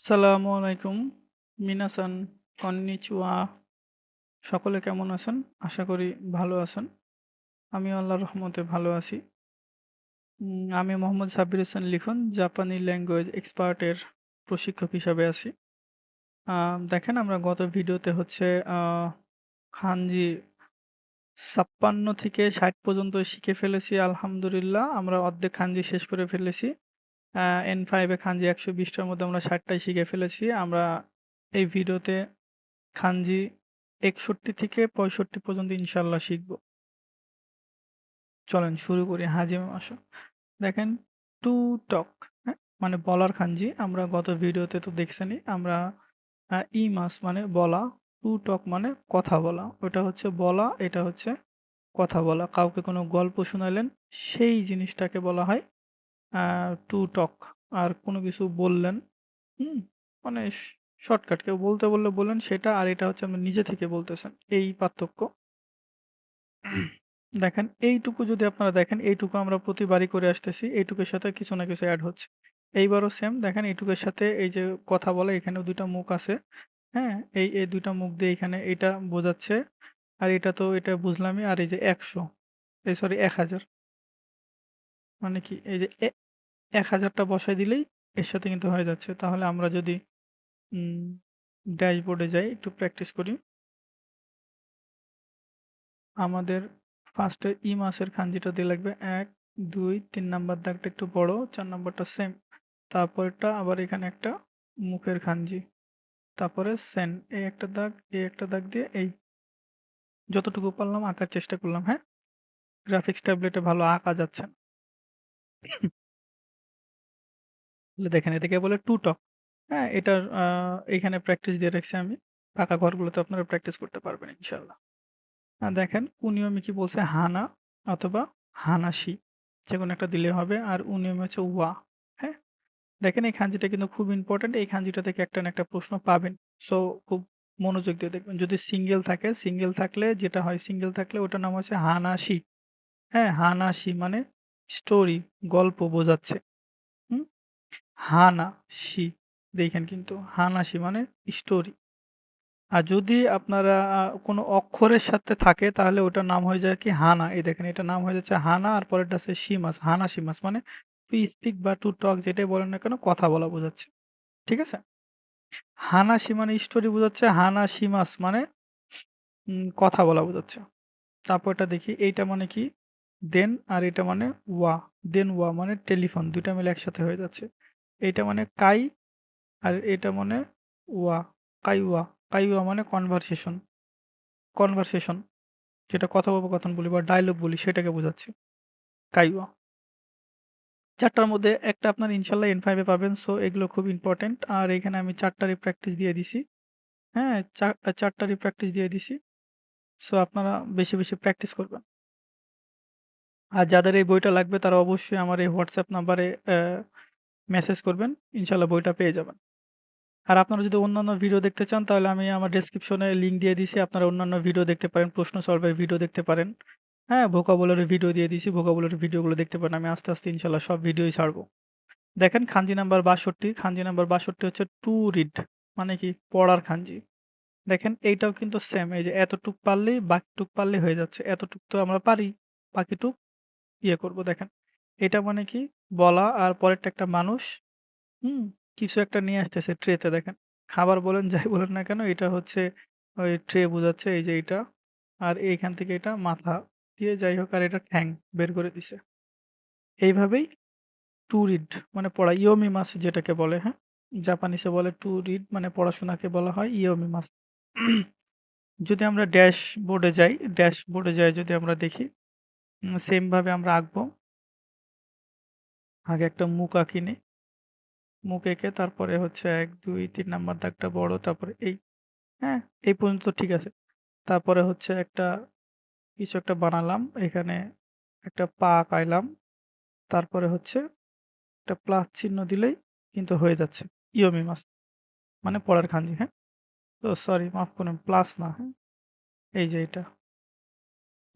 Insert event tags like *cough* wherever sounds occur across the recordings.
আসসালামু আলাইকুম। মিনাসান, কন্নিচিওয়া। সকলে কেমন আছেন? আশা করি ভালো আছেন। আমি আল্লাহর রহমতে ভালো আছি। আমি মোহাম্মদ সাব্বির হোসেন লিখন, জাপানি ল্যাঙ্গুয়েজ এক্সপার্টের প্রশিক্ষক হিসাবে আছি। দেখেন আমরা গত ভিডিওতে হচ্ছে খানজি ৫৬ থেকে ৬০ পর্যন্ত শিখে ফেলেছি আলহামদুলিল্লাহ। আমরা অর্ধেক খানজি শেষ করে ফেলেছি। আ N5 এ খানজি একশো বিশটার মধ্যে আমরা ষাটটাই শিখে ফেলেছি। আমরা এই ভিডিওতে খানজি ৬১ থেকে ৬৫ পর্যন্ত ইনশাল্লাহ শিখব। চলেন শুরু করি হাজিমে মাশো। দেখেন টু টক হ্যাঁ? মানে বলার খানজি। আমরা গত ভিডিওতে তো দেখছেনই। আমরা ই মাস মানে বলা, টু টক মানে কথা বলা। ওটা হচ্ছে বলা, এটা হচ্ছে কথা বলা। কাউকে কোনো গল্প শোনাইলেন, সেই জিনিসটাকে বলা হয় টু টক। আর কোনো কিছু বললেন, হুম? মানে শর্টকাট কেউ বলতে বললে বললেন সেটা, আর এটা হচ্ছে আপনি নিজে থেকে বলতেছেন। এই পার্থক্য। দেখেন এইটুকু যদি আপনারা দেখেন, এইটুকু আমরা প্রতিবারই করে আসতেছি। এইটুকুর সাথে কিছু না কিছু অ্যাড হচ্ছে। এইবারও সেম দেখেন এইটুকের সাথে এই যে কথা বলে এখানেও দুইটা মুখ আছে। হ্যাঁ? এই, এই দুইটা মুখ দিয়ে এখানে এটা বোঝাচ্ছে। আর এটা তো এটা বুঝলামই। আর এই যে ১০০ এই সরি ১০০০ মানে কি এই যে এ ১০০০ টা বসায় দিলেই এর সাথে কিন্তু হয়ে যাচ্ছে। তাহলে আমরা যদি ড্যাশবোর্ডে যাই একটু প্র্যাকটিস করি। আমাদের ফার্স্টে ই মাসের খানজিটা দিয়ে লাগবে ১, ২, ৩ নাম্বার দাগটা একটু বড়, চার নাম্বারটা সেম। তারপরটা আবার এখানে একটা মুখের খানজি। তারপরে সেন এই একটা দাগ, এই একটা দাগ দিয়ে এই যতটুকু পারলাম আঁকার চেষ্টা করলাম, হ্যাঁ? গ্রাফিক্স ট্যাবলেটে ভালো আঁকা যাচ্ছে না। দেখেন এটাকে বলে টু টক। হ্যাঁ? এটার এখানে প্র্যাকটিস দিয়ে রাখছি আমি। ফাঁকা ঘরগুলোতে আপনারা প্র্যাকটিস করতে পারবেন ইনশাআল্লাহ। আ দেখেন কুনিয়মি কি বলছে হানা অথবা হানাশি। যেকোনো একটা দিলে হবে। আর উনিয়মি হচ্ছে ওয়া। হ্যাঁ? দেখেন এই খানজিটা কিন্তু খুব ইম্পোর্টেন্ট। এই খানজিটা থেকে একটা না একটা প্রশ্ন পাবেন। সো খুব মনোযোগ দিয়ে দেখবেন। যদি সিঙ্গেল থাকে, সিঙ্গেল থাকলে যেটা হয় সিঙ্গেল থাকলে ওটার নাম হচ্ছে হানাশি। হ্যাঁ? হানাশি মানে স্টোরি, গল্প বোঝাচ্ছে। হুম? হানাশি দেখেন কিন্তু হানাশি মানে স্টোরি। আর যদি আপনারা কোনো অক্ষরের সাথে থাকে তাহলে ওটার নাম হয়ে যায় কি হানা। এই দেখেন এটার নাম হয়ে যাচ্ছে হানা আর পরেরটা হচ্ছে শিমাস, হানাশিমাস মানে টু স্পিক বা টু টক যেটাই বলেন না কেন কথা বলা বোঝাচ্ছে। ঠিক আছে? হানাশি মানে স্টোরি বোঝাচ্ছে, হানাশিমাস মানে কথা বলা বোঝাচ্ছে। তারপরটা দেখি এইটা মানে কি? দেন আর এটা মানে ওয়া। দেন ওয়া মানে টেলিফোন ২ টা মিলে একসাথে হয়ে যাচ্ছে। এটা মানে কাই আর এটা মানে ওয়া, কাইওয়া। কাইওয়া মানে কনভারসেশন। কনভারসেশন যেটা কথোপকথন বলি বা ডায়লগ বলি সেটাকে বোঝাচ্ছে। কাইওয়া। ৪ টার মধ্যে একটা আপনার ইনশাল্লাহ এন ফাইভে পাবেন। সো এগুলো খুব ইম্পোর্টেন্ট। আর এখানে আমি চারটারই প্র্যাকটিস দিয়ে দিছি। হ্যাঁ? চা ৪ প্র্যাকটিস দিয়ে দিছি। সো আপনারা বেশি, বেশি প্র্যাকটিস করবেন। আর যাদের এই বইটা লাগবে তারা অবশ্যই আমার এই হোয়াটসঅ্যাপ নাম্বারে মেসেজ করবেন। ইনশাআল্লাহ বইটা পেয়ে যাবেন। আর আপনারা যদি অন্যান্য ভিডিও দেখতে চান তাহলে আমি আমার ডেসক্রিপশনে লিংক দিয়ে দিছি। আপনারা অন্যান্য ভিডিও দেখতে পারেন, প্রশ্ন সলভের ভিডিও দেখতে পারেন। হ্যাঁ? ভোকাবুলারি ভিডিও দিয়ে দিছি। ভোকাবুলারি ভিডিওগুলো দেখতে পারেন। আমি আস্তে, আস্তে ইনশাআল্লাহ সব ভিডিওই ছাড়বো। দেখেন খানজি নাম্বার ৬২, খানজি নাম্বার ৬২ হচ্ছে টু রিড মানে কি? পড়ার খানজি। দেখেন এইটাও কিন্তু সেম। এই যে এতটুক পারলেই বাকিটুক পারলেই হয়ে যাচ্ছে। এতটুক তো আমরা পারি। বাকিটুক ইয়ে করব দেখেন। এটা মানে কি? বলা আর পরেরটা একটা মানুষ, হুম? কিছু একটা নিয়ে আসতেছে ট্রেতে দেখেন। খাবার বলেন যাই বলেন না কেন এটা হচ্ছে ওই ট্রে বোঝাচ্ছে এই যে এইটা। আর এইখান থেকে এটা মাথা দিয়ে যাই হোক আর এটা ঠ্যাং বের করে দিছে। এইভাবেই টু রিড মানে পড়া ইয়োমিমাস যেটাকে বলে, হ্যাঁ? জাপানিসে বলে টু রিড মানে পড়াশোনাকে বলা হয় ইয়োমিমাস। *clears throat* যদি আমরা ড্যাশবোর্ডে যাই, ড্যাশবোর্ডে যাই যদি আমরা দেখি, উম সেম ভাবে আমরা আঁকবো। আগে একটা মুখ আঁকি নেই। মুখ এঁকে তারপরে হচ্ছে ১, ২, ৩ নাম্বার দাগটা বড় তারপরে এই, হ্যাঁ? এই পর্যন্ত ঠিক আছে। তারপরে হচ্ছে একটা কিছু একটা বানালাম। এখানে একটা পা আঁকাইলাম। তারপরে হচ্ছে একটা প্লাস চিহ্ন দিলেই কিন্তু হয়ে যাচ্ছে। ইয়োমিমাস মানে পড়ার খানজি, হ্যাঁ? তো সরি মাফ করবেন প্লাস না, হ্যাঁ? এই যে এটা।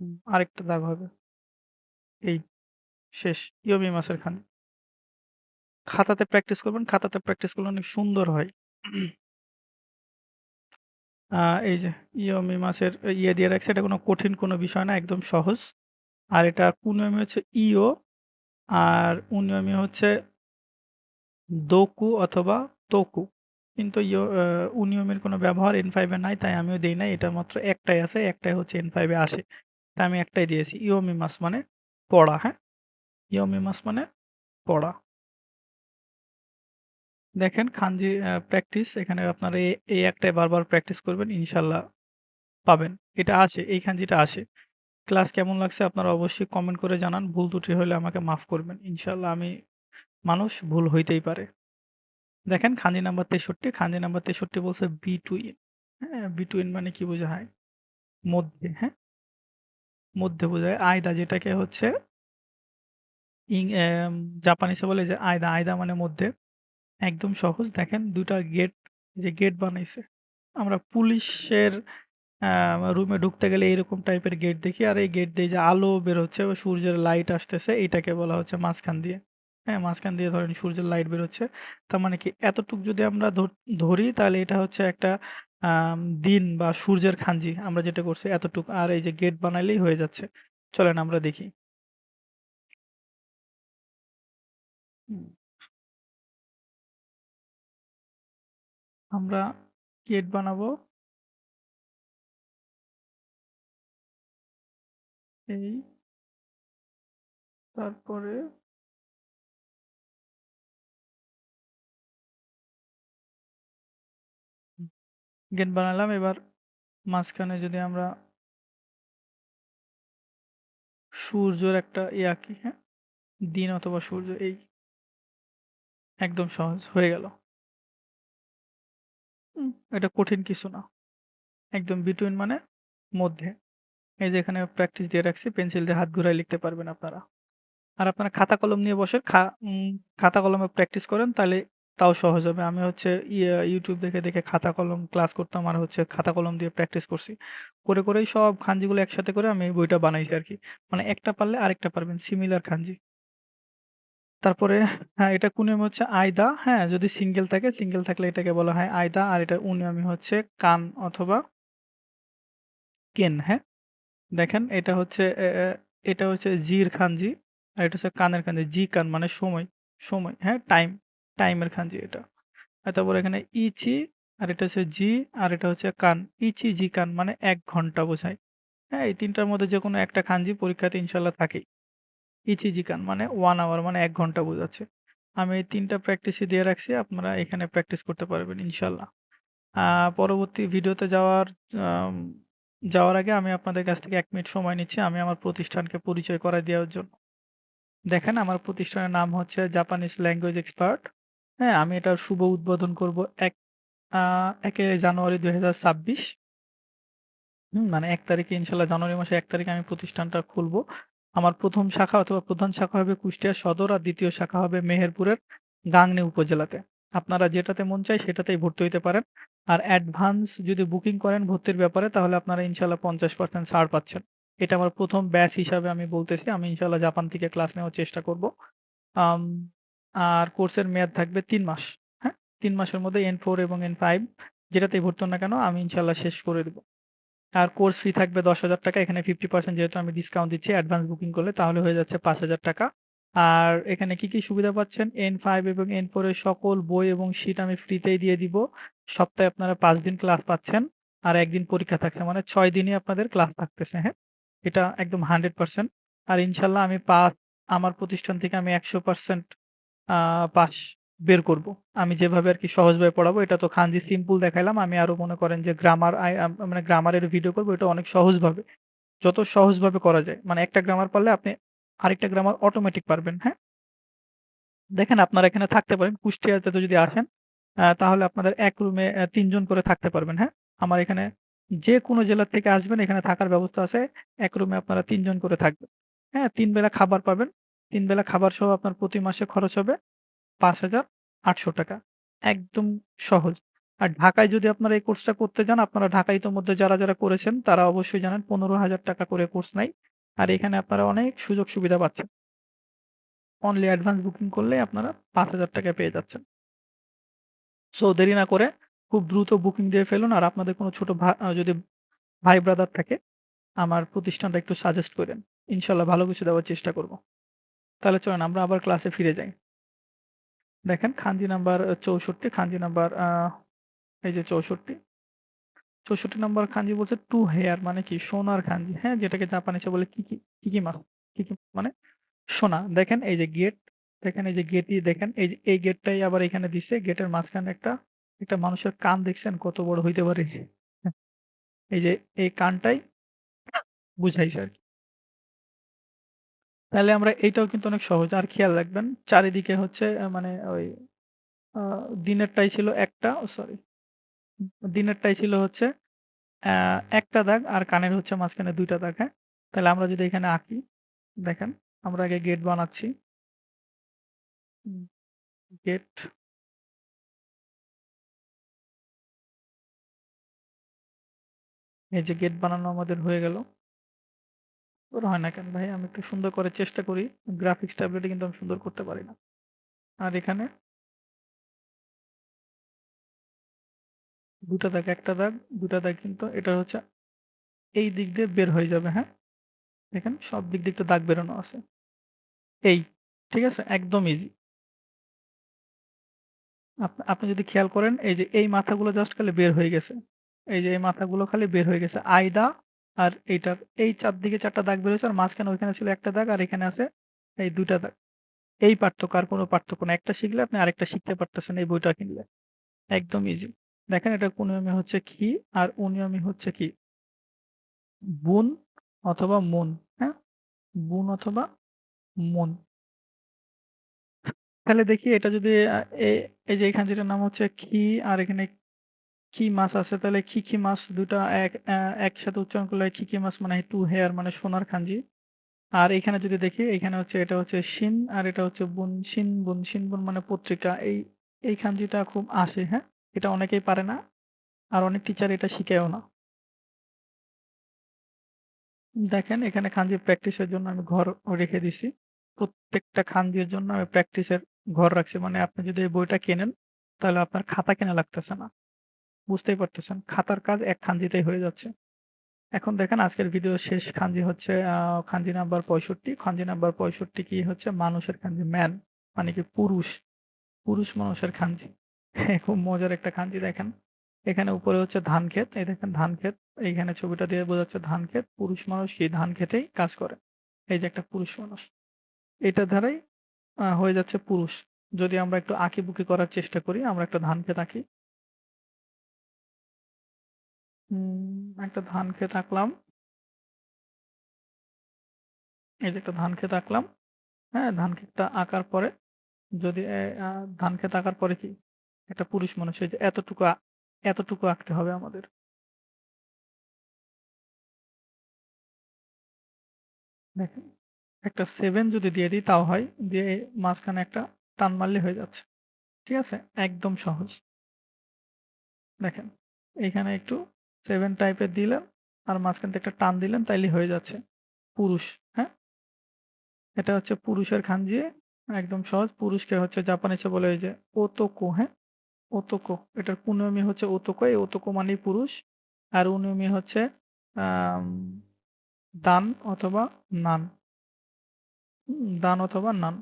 হুম, আরেকটা দাগ হবে। এই শেষ ইয়োমিমাসের খান খাতাতে প্র্যাকটিস করবেন। খাতাতে প্র্যাকটিস করলে অনেক সুন্দর হয়। এই যে, ইয়মি মাছের ইয়ে দিয়ে রাখছে। এটা কোনো কঠিন কোনো বিষয় না। একদম সহজ। আর এটা কুনিয়মি হচ্ছে ইও, আর উনিয়মি হচ্ছে দোকু অথবা তোকু। কিন্তু উনিয়মের কোনো ব্যবহার এন ফাইভে নাই। তাই আমিও দেই নাই। এটা মাত্র একটাই আছে। একটাই হচ্ছে এন ফাইভে আসে। তাই আমি একটাই দিয়েছি। ইয়োমিমাস মানে পড়া, হ্যাঁ? ইয়োমিমাস মানে পড়া। দেখেন খানজি প্র্যাকটিস এখানে আপনারা এ এই একটাই বারবার প্র্যাকটিস করবেন। ইনশাল্লাহ পাবেন। এটা আসে, এই খানজিটা আসে। ক্লাস কেমন লাগছে আপনারা অবশ্যই কমেন্ট করে জানান। ভুল ত্রুটি হলে আমাকে মাফ করবেন। ইনশাল্লাহ আমি মানুষ ভুল হইতেই পারে। দেখেন খানজি নাম্বার 63, খানজি নাম্বার 63 বলছে বি বিটুইন। হ্যাঁ? বি বিটুইন মানে কি বোঝায়? মধ্যে, হ্যাঁ? মধ্যে বোঝায়। আয়দা যেটাকে হচ্ছে ইং জাপানিসে বলে যে আয়দা, আয়দা মানে মধ্যে। একদম সহজ। দেখেন ২ টা গেট যে গেট বানাইছে। আমরা পুলিশের রুমে ঢুকতে গেলে এরকম টাইপের গেট দেখি। আর এই গেট দিয়ে যে আলো বেরোচ্ছে বা সূর্যের লাইট আসতেছে এটাকে বলা হচ্ছে মাঝখান দিয়ে। হ্যাঁ? মাঝখান দিয়ে ধরেন সূর্যের লাইট বেরোচ্ছে তার মানে কি এতটুক যদি আমরা ধরি তাহলে এটা হচ্ছে একটা দিন বা সূর্যের খাঞ্জি আমরা যেটা করছি এতটুকু আর এই যে গেট বানাইলেই হয়ে যাচ্ছে। চলেন আমরা দেখি। আমরা গেট বানাবো। এই। তারপরে গেট বানালাম। এবার মাঝখানে যদি আমরা সূর্যের একটা ইয়ে আঁকি, হ্যাঁ? দিন অথবা সূর্য এই। একদম সহজ হয়ে গেল। এটা কঠিন কিছু না। একদম বিটুইন মানে মধ্যে। এই যে এখানে প্র্যাকটিস দিয়ে রাখছি। পেন্সিল দিয়ে হাত ঘুরায় লিখতে পারবেন আপনারা। আর আপনারা খাতা কলম নিয়ে বসে খা খাতা কলমে প্র্যাকটিস করেন তাহলে তাও সহজ হবে। আমি হচ্ছে ইয়া YouTube দেখে, দেখে খাতা কলম ক্লাস করতাম আর হচ্ছে খাতা কলম দিয়ে প্র্যাকটিস করছি। করে, করেই সব খানজিগুলো একসাথে করে আমি বইটা বানাইছি আর কি মানে একটা পারলে আরেকটা পারবেন। Similar kanji. তারপরে হ্যাঁ, এটা কুনিয়ম হচ্ছে আয়দা, হ্যাঁ? যদি সিঙ্গেল থাকে, সিঙ্গেল থাকলে এটাকে বলা হয় আয়দা। আর এটা উনিয়মি হচ্ছে কান অথবা কেন, হ্যাঁ? দেখেন এটা হচ্ছে এটা হচ্ছে জির খানজি। আর এটা হচ্ছে কানের খানজি। জি কান মানে সময়, সময়, হ্যাঁ? টাইম, টাইমের খানজি এটা। তারপর এখানে ইচি আর এটা হচ্ছে জি আর এটা হচ্ছে কান। ইচি, জি কান মানে এক ঘণ্টা বোঝায়। হ্যাঁ? এই ৩ টার মধ্যে যেকোনো একটা খানজি পরীক্ষাতে ইনশাল্লাহ থাকেই। ইচি, জি কান মানে ওয়ান আওয়ার মানে এক ঘণ্টা বোঝাচ্ছে। আমি এই ৩ টা প্র্যাকটিসই দিয়ে রাখছি। আপনারা এখানে প্র্যাকটিস করতে পারবেন ইনশাল্লাহ পরবর্তী ভিডিওতে যাওয়ার যাওয়ার আগে আমি আপনাদের কাছ থেকে এক মিনিট সময় নিচ্ছি। আমি আমার প্রতিষ্ঠানকে পরিচয় করায় দেওয়ার জন্য। দেখেন আমার প্রতিষ্ঠানের নাম হচ্ছে জাপানিজ ল্যাঙ্গুয়েজ এক্সপার্ট। হ্যাঁ? আমি এটার শুভ উদ্বোধন করব ১ আ ১ এ জানুয়ারি ২০২৬। হুম? মানে ১ তারিখে ইনশাআল্লাহ জানুয়ারি মাসের ১ তারিখে আমি প্রতিষ্ঠানটা খুলব। আমার ১ম শাখা অথবা প্রধান শাখা হবে কুষ্টিয়া সদর আর ২য় শাখা হবে মেহেরপুরের গাংনী উপজেলাতে। আপনারা যেটাতে মন চায় সেটাতেই ভর্তি হইতে পারেন। আর অ্যাডভান্স যদি বুকিং করেন ভর্তির ব্যাপারে তাহলে আপনারা ইনশাআল্লাহ ৫০% ছাড় পাচ্ছেন। এটা আমার ১ম ব্যাচ হিসাবে আমি বলতেছি। আমি ইনশাআল্লাহ জাপান থেকে ক্লাস নেওয়ার চেষ্টা করব। আম আর কোর্সের মেয়াদ থাকবে তিন মাস। হ্যাঁ? তিন মাসের মধ্যে এন ফোর এবং এন ফাইভ যেটাতেই ভর্তি না কেন আমি ইনশাল্লাহ শেষ করে দেবো আর কোর্স ফি থাকবে ৳১০,০০০ এখানে 50% যেহেতু আমি ডিসকাউন্ট দিচ্ছি অ্যাডভান্স বুকিং করলে তাহলে হয়ে যাচ্ছে ৳৫,০০০ আর এখানে কি, কি সুবিধা পাচ্ছেন? এন ফাইভ এবং N4 এর সকল বই এবং শিট আমি ফ্রিতেই দিয়ে দিব। সপ্তাহে আপনারা পাঁচ দিন ক্লাস পাচ্ছেন। আর একদিন পরীক্ষা থাকছে। মানে ছয় দিনই আপনাদের ক্লাস থাকতেছে, হ্যাঁ? এটা একদম 100% আর ইনশাল্লাহ আমি পাস আমার প্রতিষ্ঠান থেকে আমি ১০০% আ পাস বের করব। আমি যেভাবে আরকি সহজভাবে পড়াবো এটা তো খানজি সিম্পল দেখাইলাম। আমি আরও মনে করেন যে গ্রামার মানে গ্রামারের ভিডিও করব এটা অনেক সহজভাবে। যত সহজভাবে করা যায়। মানে একটা গ্রামার পারলে আপনি আরেকটা গ্রামার অটোমেটিক পারবেন, হ্যাঁ? দেখেন আপনারা এখানে থাকতে পারেন। কুষ্টিয়াতে যদি আসেন তাহলে আপনাদের এক রুমে অ্যা ৩ জন করে থাকতে পারবেন, হ্যাঁ? আমার এখানে যেকোনো জেলা থেকে আসবেন এখানে থাকার ব্যবস্থা আছে। এক রুমে আপনারা ৩ জন করে থাকবেন। হ্যাঁ? ৩ বেলা খাবার পাবেন। ৩ বেলা খাবার সহ আপনার প্রতি মাসে খরচ হবে ৳৫,৮০০ একদম সহজ। আর ঢাকায় যদি আপনারা এই কোর্সটা করতে যান আপনারা ঢাকায় ইতোমধ্যে যারা, যারা করেছেন তারা অবশ্যই জানেন ৳১৫,০০০ করে কোর্স নেয়। আর এখানে আপনারা অনেক সুযোগ সুবিধা পাচ্ছেন। অনলি অ্যাডভান্স বুকিং করলেই আপনারা ৫,০০০ টাকায় পেয়ে যাচ্ছেন। সো দেরি না করে খুব দ্রুত বুকিং দিয়ে ফেলুন। আর আপনাদের কোনো ছোট যদি ভাই ব্রাদার থাকে, আমার প্রতিষ্ঠানটা একটু সাজেস্ট কইরেন। ইনশাল্লাহ ভালো কিছু দেওয়ার চেষ্টা করব। তাহলে চলেন আমরা আবার ক্লাসে ফিরে যাই। দেখেন খানজি নাম্বার ৬৪ খানজি নাম্বার এই যে ৬৪ ৬৪ নাম্বার খানজি বলছে টু হেয়ার মানে কি সোনার খানজি, হ্যাঁ? যেটাকে জাপানিজে বলে কিকি, কিকিমাস। কিকি মানে সোনা। দেখেন এই যে গেট, দেখেন এই যে গেটই দেখেন এই যে এই গেটটাই আবার এখানে দিছে। গেটের মাঝখানে একটা, একটা মানুষের কান দেখছেন কত বড় হইতে পারে? এই যে এই কানটাই বুঝাইছে আরকি। তাহলে আমরা এইটাও কিন্তু অনেক সহজ। আর খেয়াল রাখবেন চারিদিকে হচ্ছে মানে ওই দিনেরটাই ছিল একটা সরি দিনেরটাই ছিল হচ্ছে একটা দাগ আর কানের হচ্ছে মাঝখানে ২ টা দাগ, হ্যাঁ? তাহলে আমরা যদি এখানে আঁকি, দেখেন আমরা আগে গেট বানাচ্ছি। গেট। এই যে গেট বানানো আমাদের হয়ে গেল। ওর হয় না কেন ভাই? আমি একটু সুন্দর করে চেষ্টা করি। গ্রাফিক্স ট্যাবলেটে কিন্তু আমি সুন্দর করতে পারি না। আর এখানে দুটা দাগ, একটা দাগ, ২ টা দাগ কিন্তু এটা হচ্ছে এই দিক দিয়ে বের হয়ে যাবে, হ্যাঁ? দেখেন সব দিক দিয়ে একটু দাগ বেরোনো আছে। এই, ঠিক আছে? একদম ইজি। আপনি যদি খেয়াল করেন এই যে এই মাথাগুলো জাস্ট খালি বের হয়ে গেছে। এই যে এই মাথাগুলো খালি বের হয়ে গেছে। আইদা আর এইটার, এই চারদিকে ৪ টা দাগ বের হয়েছে, আর মাঝখানে ওইখানে ছিল একটা দাগ, আর এখানে আছে এই দুটা দাগ। এই পার্থক্য, আর কোনো পার্থক্য না। একটা শিখলে আপনি আরেকটা শিখতে পারতেছেন এই বইটা কিনলে। একদম ইজি। দেখেন এটা কুনিয়মি হচ্ছে কি আর অনিয়মি হচ্ছে কি? বুন অথবা মন হ্যাঁ? বুন অথবা মন তাহলে দেখি এটা যদি এই যে এই খানজিটার নাম হচ্ছে খি আর এখানে কি মাছ আছে তাহলে কি খিকি মাছ দুটা এক একসাথে উচ্চারণ করলে খিকি মাছ মানে টু হেয়ার মানে সোনার খানজি। আর এখানে যদি দেখি এখানে হচ্ছে এটা হচ্ছে শিন আর এটা হচ্ছে বুন শিন বুন মানে পত্রিকা। এই এই খানজিটা খুব আসে, হ্যাঁ? এটা অনেকেই পারে না। আর অনেক টিচার এটা শিখেও না। দেখেন এখানে খানজি প্র্যাকটিসের জন্য আমি ঘর রেখে দিছি। প্রত্যেকটা খানজির জন্য আমি প্র্যাকটিসের ঘর রাখছি। মানে আপনি যদি এই বইটা কেনেন, তাহলে আপনার খাতা কেনা লাগতেছে না। বুঝতেই পারতেছেন। খাতার কাজ এক খানজিতেই হয়ে যাচ্ছে। এখন দেখেন আজকের ভিডিওর শেষ খানজি হচ্ছে খানজি নাম্বার ৬৫। খানজি নাম্বার ৬৫ কি হচ্ছে মানুষের খানজি ম্যান মানে কি পুরুষ। পুরুষ মানুষের খানজি। *laughs* খুব মজার একটা খানজি দেখেন। এখানে উপরে হচ্ছে ধান ক্ষেত। এই দেখেন ধান ক্ষেত। এইখানে ছবিটা দিয়ে বোঝাচ্ছে ধান ক্ষেত। পুরুষ মানুষ কি ধান ক্ষেতেই কাজ করে। এই যে একটা পুরুষ মানুষ। এটার দ্বারাই হয়ে যাচ্ছে পুরুষ। যদি আমরা একটু আঁকিবুকি করার চেষ্টা করি, আমরা একটা ধান ক্ষেত আঁকি। হুম, একটা ধান ক্ষেত আঁকলাম। এই যে একটা ধান ক্ষেত আঁকলাম। হ্যাঁ? ধান ক্ষেতটা আঁকার পরে যদি ধান ক্ষেত আঁকার পরে কি? একটা পুরুষ মানুষ এই যে এতটুকু এতটুকু আঁকতে হবে আমাদের। দেখেন, একটা 7 যদি দিয়ে দিই তাও হয়। দিয়ে মাঝখানে একটা টান মারলে হয়ে যাচ্ছে। ঠিক আছে? একদম সহজ। দেখেন, এইখানে একটু 7 টাইপের দিলেন আর মাঝখান থেকে একটা টান দিলেন তাইলে হয়ে যাচ্ছে। পুরুষ, হ্যাঁ? এটা হচ্ছে পুরুষের খানজি। একদম সহজ। পুরুষকে হচ্ছে জাপানিসে বলে যে ওতোকো, হ্যাঁ? ওতোকো। এটার কুনিয়মি হচ্ছে ওতোকো। এই ওতোকো মানেই পুরুষ। আর উনিয়মি হচ্ছে দান অথবা নান। দান অথবা নান।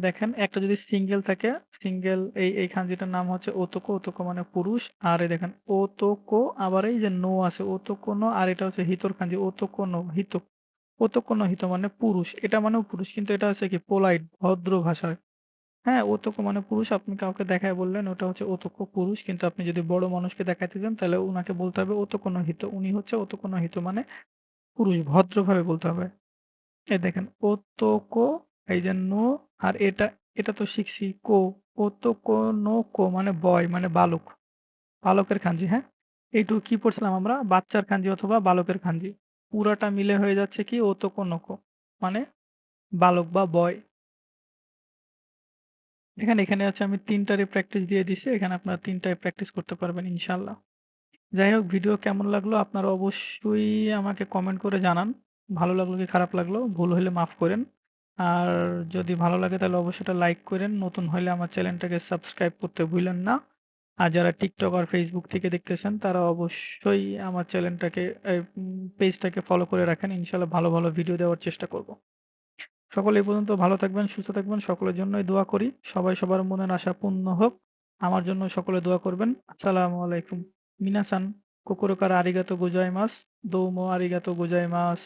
দেখেন একটা যদি সিঙ্গেল থাকে, সিঙ্গেল এই এই খানজিটার নাম হচ্ছে ওতোকো। ওতোকো মানে পুরুষ। আর এই দেখেন ওতোকো আবার এই যে নো আছে ওতোকো নো আর এটা হচ্ছে হিতোর খানজি ওতোকো নো হিতো। ওতোকো নো হিত মানে পুরুষ। এটা মানেও পুরুষ। কিন্তু এটা হচ্ছে কি পোলাইট ভদ্র ভাষায়। হ্যাঁ? ওতোকো মানে পুরুষ। আপনি কাউকে দেখায় বললেন ওটা হচ্ছে ওতোকো পুরুষ। কিন্তু আপনি যদি বড় মানুষকে দেখাইতে যান তাহলে ওনাকে বলতে হবে ওতোকো নো হিত উনি হচ্ছে ওতোকো নো হিত মানে পুরুষ। ভদ্রভাবে বলতে হবে। এই দেখেন ওতোকো এই যে নো আর এটা, এটা তো শিখছি কো। ওতোকো নো কো মানে বয় মানে বালক। বালকের খানজি, হ্যাঁ? এইটুকু কি পড়ছিলাম আমরা? বাচ্চার খানজি অথবা বালকের খানজি। পুরাটা মিলে হয়ে যাচ্ছে কি ওতোকো নো কো মানে বালক বা বয়। এখানে এখানে হচ্ছে আমি ৩ টারই প্র্যাকটিস দিয়ে দিছি। এখানে আপনারা ৩ টায় প্র্যাকটিস করতে পারবেন ইনশাআল্লাহ। যাই হোক ভিডিও কেমন লাগল আপনারা অবশ্যই আমাকে কমেন্ট করে জানান। ভালো লাগল কি খারাপ লাগল? ভুল হলে মাফ কইরেন। আর যদি ভালো লাগে তাহলে অবশ্যই এটা লাইক করেন নতুন হলে আমার চ্যানেলটাকে সাবস্ক্রাইব করতে ভুইলেন না। আর যারা টিকটক আর ফেসবুক থেকে দেখতেছেন তারা অবশ্যই আমার চ্যানেলটাকে পেজটাকে ফলো করে রাখেন। ইনশাআল্লাহ ভালো, ভালো ভিডিও দেওয়ার চেষ্টা করব। সকলে এই পর্যন্ত ভালো থাকবেন, সুস্থ থাকবেন। সকলের জন্যই দোয়া করি। সবাই সবার মনের আশা পূর্ণ হোক। আমার জন্য সকলে দোয়া করবেন। আসসালামু আলাইকুম। মিনাসান কোকোরো কারা আরিগাতো গোজাইমাস। দোউমো আরিগাতো গোজাইমাস।